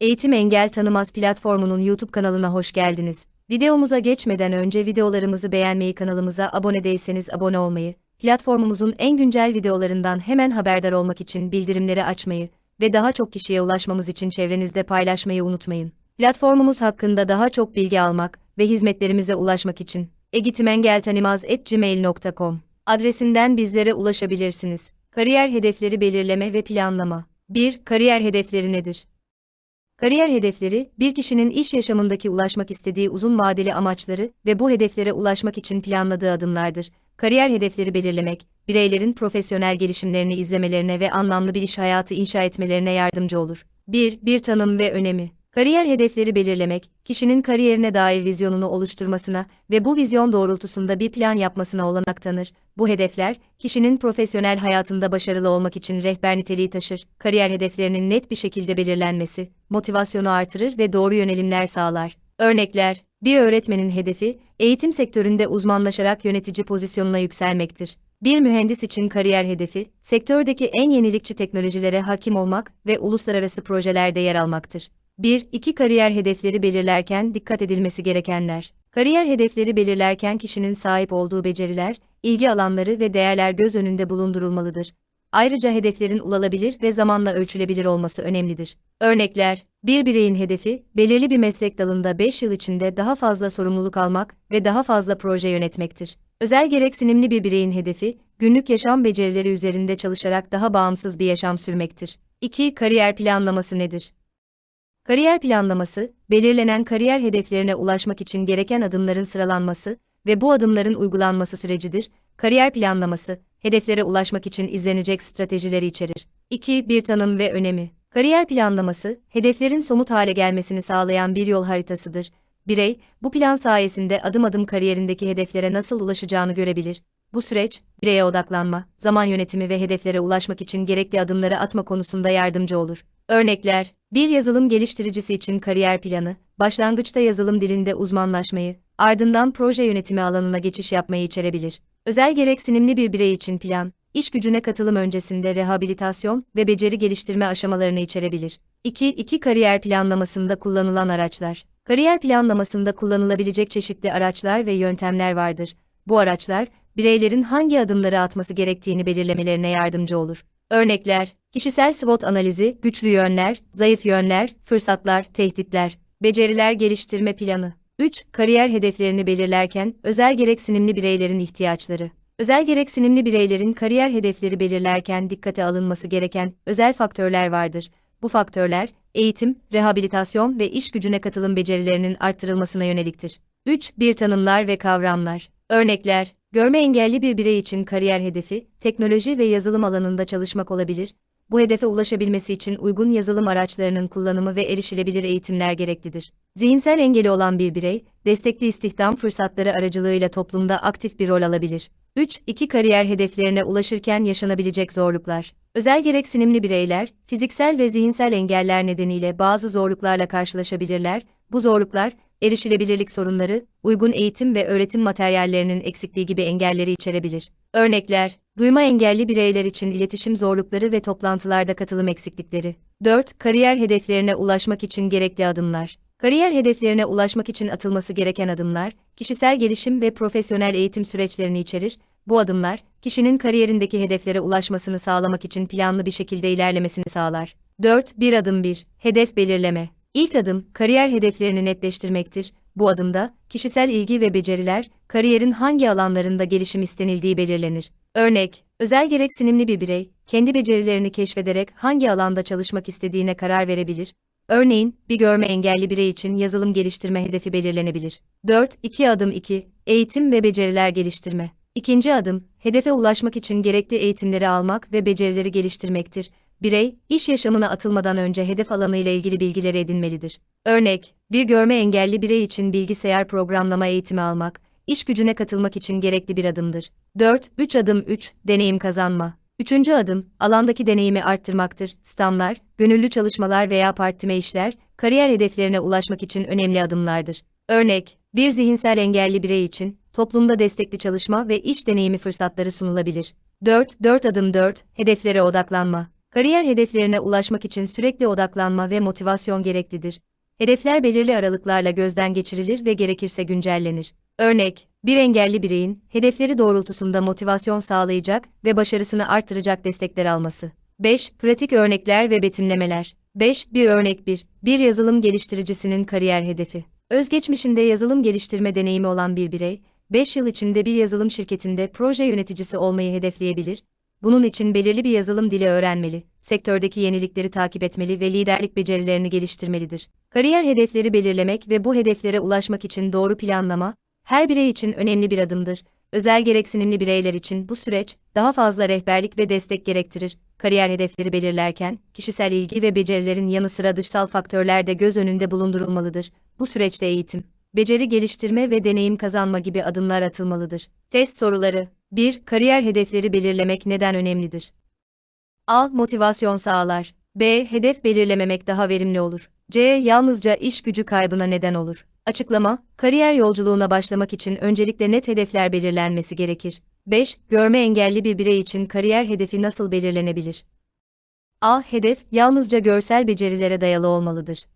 Eğitim Engel Tanımaz platformunun YouTube kanalına hoş geldiniz. Videomuza geçmeden önce videolarımızı beğenmeyi, kanalımıza abone değilseniz abone olmayı, platformumuzun en güncel videolarından hemen haberdar olmak için bildirimleri açmayı ve daha çok kişiye ulaşmamız için çevrenizde paylaşmayı unutmayın. Platformumuz hakkında daha çok bilgi almak ve hizmetlerimize ulaşmak için eğitimengeltanimaz.gmail.com adresinden bizlere ulaşabilirsiniz. Kariyer hedefleri belirleme ve planlama 1. Kariyer hedefleri nedir? Kariyer hedefleri, bir kişinin iş yaşamındaki ulaşmak istediği uzun vadeli amaçları ve bu hedeflere ulaşmak için planladığı adımlardır. Kariyer hedefleri belirlemek, bireylerin profesyonel gelişimlerini izlemelerine ve anlamlı bir iş hayatı inşa etmelerine yardımcı olur. 1. Bir tanım ve önemi. Kariyer hedefleri belirlemek, kişinin kariyerine dair vizyonunu oluşturmasına ve bu vizyon doğrultusunda bir plan yapmasına olanak tanır. Bu hedefler, kişinin profesyonel hayatında başarılı olmak için rehber niteliği taşır. Kariyer hedeflerinin net bir şekilde belirlenmesi, motivasyonu artırır ve doğru yönelimler sağlar. Örnekler, bir öğretmenin hedefi, eğitim sektöründe uzmanlaşarak yönetici pozisyonuna yükselmektir. Bir mühendis için kariyer hedefi, sektördeki en yenilikçi teknolojilere hakim olmak ve uluslararası projelerde yer almaktır. 1-2 Kariyer hedefleri belirlerken dikkat edilmesi gerekenler. Kariyer hedefleri belirlerken kişinin sahip olduğu beceriler, ilgi alanları ve değerler göz önünde bulundurulmalıdır. Ayrıca hedeflerin ulaşılabilir ve zamanla ölçülebilir olması önemlidir. Örnekler, bir bireyin hedefi, belirli bir meslek dalında 5 yıl içinde daha fazla sorumluluk almak ve daha fazla proje yönetmektir. Özel gereksinimli bir bireyin hedefi, günlük yaşam becerileri üzerinde çalışarak daha bağımsız bir yaşam sürmektir. 2. Kariyer planlaması nedir? Kariyer planlaması, belirlenen kariyer hedeflerine ulaşmak için gereken adımların sıralanması ve bu adımların uygulanması sürecidir. Kariyer planlaması, hedeflere ulaşmak için izlenecek stratejileri içerir. 2. Bir tanım ve önemi. Kariyer planlaması, hedeflerin somut hale gelmesini sağlayan bir yol haritasıdır. Birey, bu plan sayesinde adım adım kariyerindeki hedeflere nasıl ulaşacağını görebilir. Bu süreç, bireye odaklanma, zaman yönetimi ve hedeflere ulaşmak için gerekli adımları atma konusunda yardımcı olur. Örnekler, bir yazılım geliştiricisi için kariyer planı, başlangıçta yazılım dilinde uzmanlaşmayı, ardından proje yönetimi alanına geçiş yapmayı içerebilir. Özel gereksinimli bir birey için plan, iş gücüne katılım öncesinde rehabilitasyon ve beceri geliştirme aşamalarını içerebilir. 2. 2 Kariyer planlamasında kullanılan araçlar. Kariyer planlamasında kullanılabilecek çeşitli araçlar ve yöntemler vardır. Bu araçlar, bireylerin hangi adımları atması gerektiğini belirlemelerine yardımcı olur. Örnekler, kişisel SWOT analizi, güçlü yönler, zayıf yönler, fırsatlar, tehditler, beceriler geliştirme planı. 3. Kariyer hedeflerini belirlerken özel gereksinimli bireylerin ihtiyaçları. Özel gereksinimli bireylerin kariyer hedefleri belirlerken dikkate alınması gereken özel faktörler vardır. Bu faktörler, eğitim, rehabilitasyon ve iş gücüne katılım becerilerinin arttırılmasına yöneliktir. 3. Bir tanımlar ve kavramlar. Örnekler, Görme engelli bir birey için kariyer hedefi, teknoloji ve yazılım alanında çalışmak olabilir. Bu hedefe ulaşabilmesi için uygun yazılım araçlarının kullanımı ve erişilebilir eğitimler gereklidir. Zihinsel engeli olan bir birey, destekli istihdam fırsatları aracılığıyla toplumda aktif bir rol alabilir. 3. İki kariyer hedeflerine ulaşırken yaşanabilecek zorluklar. Özel gereksinimli bireyler, fiziksel ve zihinsel engeller nedeniyle bazı zorluklarla karşılaşabilirler. Bu zorluklar, erişilebilirlik sorunları, uygun eğitim ve öğretim materyallerinin eksikliği gibi engelleri içerebilir. Örnekler, duyma engelli bireyler için iletişim zorlukları ve toplantılarda katılım eksiklikleri. 4. Kariyer hedeflerine ulaşmak için gerekli adımlar. Kariyer hedeflerine ulaşmak için atılması gereken adımlar, kişisel gelişim ve profesyonel eğitim süreçlerini içerir. Bu adımlar, kişinin kariyerindeki hedeflere ulaşmasını sağlamak için planlı bir şekilde ilerlemesini sağlar. 4. Bir adım 1. Hedef belirleme. İlk adım, kariyer hedeflerini netleştirmektir. Bu adımda, kişisel ilgi ve beceriler, kariyerin hangi alanlarında gelişim istenildiği belirlenir. Örnek, özel gereksinimli bir birey, kendi becerilerini keşfederek hangi alanda çalışmak istediğine karar verebilir. Örneğin, bir görme engelli birey için yazılım geliştirme hedefi belirlenebilir. 4. 2 adım 2. Eğitim ve beceriler geliştirme. İkinci adım, hedefe ulaşmak için gerekli eğitimleri almak ve becerileri geliştirmektir birey, iş yaşamına atılmadan önce hedef alanı ile ilgili bilgileri edinmelidir. Örnek, bir görme engelli birey için bilgisayar programlama eğitimi almak, iş gücüne katılmak için gerekli bir adımdır. 4. 3 adım 3. Deneyim kazanma. Üçüncü adım, alandaki deneyimi arttırmaktır. Stamlar, gönüllü çalışmalar veya partime işler, kariyer hedeflerine ulaşmak için önemli adımlardır. Örnek, bir zihinsel engelli birey için, toplumda destekli çalışma ve iş deneyimi fırsatları sunulabilir. 4. 4 adım 4. Hedeflere odaklanma. Kariyer hedeflerine ulaşmak için sürekli odaklanma ve motivasyon gereklidir. Hedefler belirli aralıklarla gözden geçirilir ve gerekirse güncellenir. Örnek, bir engelli bireyin hedefleri doğrultusunda motivasyon sağlayacak ve başarısını artıracak destekler alması. 5. Pratik örnekler ve betimlemeler. 5. Bir örnek 1. Bir yazılım geliştiricisinin kariyer hedefi. Özgeçmişinde yazılım geliştirme deneyimi olan bir birey, 5 yıl içinde bir yazılım şirketinde proje yöneticisi olmayı hedefleyebilir. Bunun için belirli bir yazılım dili öğrenmeli, sektördeki yenilikleri takip etmeli ve liderlik becerilerini geliştirmelidir. Kariyer hedefleri belirlemek ve bu hedeflere ulaşmak için doğru planlama, her birey için önemli bir adımdır. Özel gereksinimli bireyler için bu süreç daha fazla rehberlik ve destek gerektirir. Kariyer hedefleri belirlerken kişisel ilgi ve becerilerin yanı sıra dışsal faktörler de göz önünde bulundurulmalıdır. Bu süreçte eğitim, beceri geliştirme ve deneyim kazanma gibi adımlar atılmalıdır. Test soruları 1. Kariyer hedefleri belirlemek neden önemlidir? A. Motivasyon sağlar. B. Hedef belirlememek daha verimli olur. C. Yalnızca iş gücü kaybına neden olur. Açıklama, kariyer yolculuğuna başlamak için öncelikle net hedefler belirlenmesi gerekir. 5. Görme engelli bir birey için kariyer hedefi nasıl belirlenebilir? A. Hedef, yalnızca görsel becerilere dayalı olmalıdır.